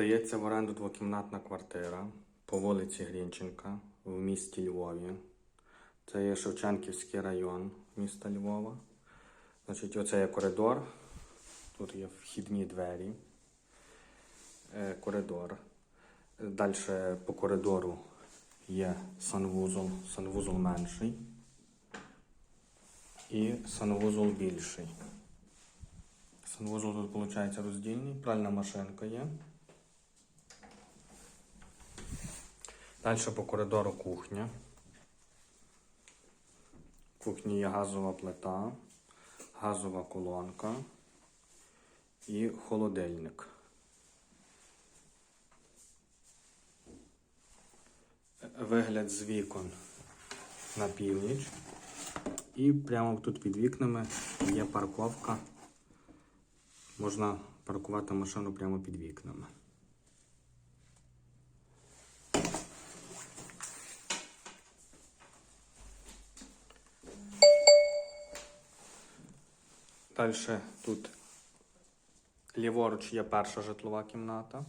Здається в оренду двокімнатна квартира по вулиці Грінченка в місті Львові. Це є Шевченківський район міста Львова. Значить, оце є коридор. Тут є вхідні двері. Е, коридор. Далі по коридору є санвузол, санвузол менший і санвузол більший. Санвузол тут виходить роздільний, пральна машинка є. Далі по коридору кухня. В кухні є газова плита, газова колонка і холодильник. Вигляд з вікон на північ. І прямо тут під вікнами є парковка. Можна паркувати машину прямо під вікнами. Далі тут ліворуч є перша житлова кімната.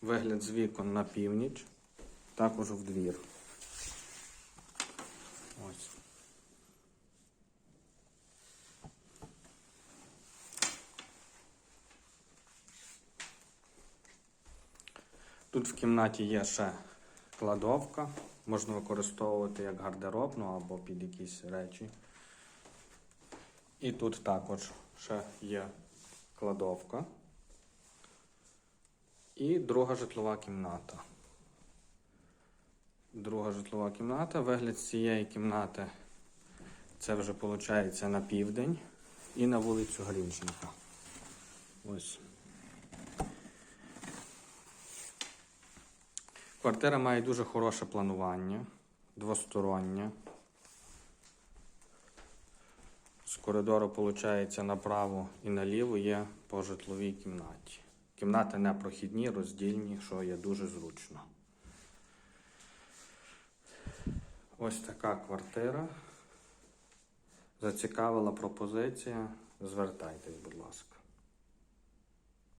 Вигляд з вікон на північ, також в двір. Ось. Тут в кімнаті є ще кладовка. Можна використовувати як гардеробну або під якісь речі. І тут також ще є кладовка. І друга житлова кімната. Друга житлова кімната. Вигляд з цієї кімнати це вже виходить на південь і на вулицю Грінченка. Ось. Квартира має дуже хороше планування, двостороннє. З коридору, виходить, направо і наліво є по житловій кімнаті. Кімнати непрохідні, роздільні, що є дуже зручно. Ось така квартира. Зацікавила пропозиція. Звертайтесь, будь ласка.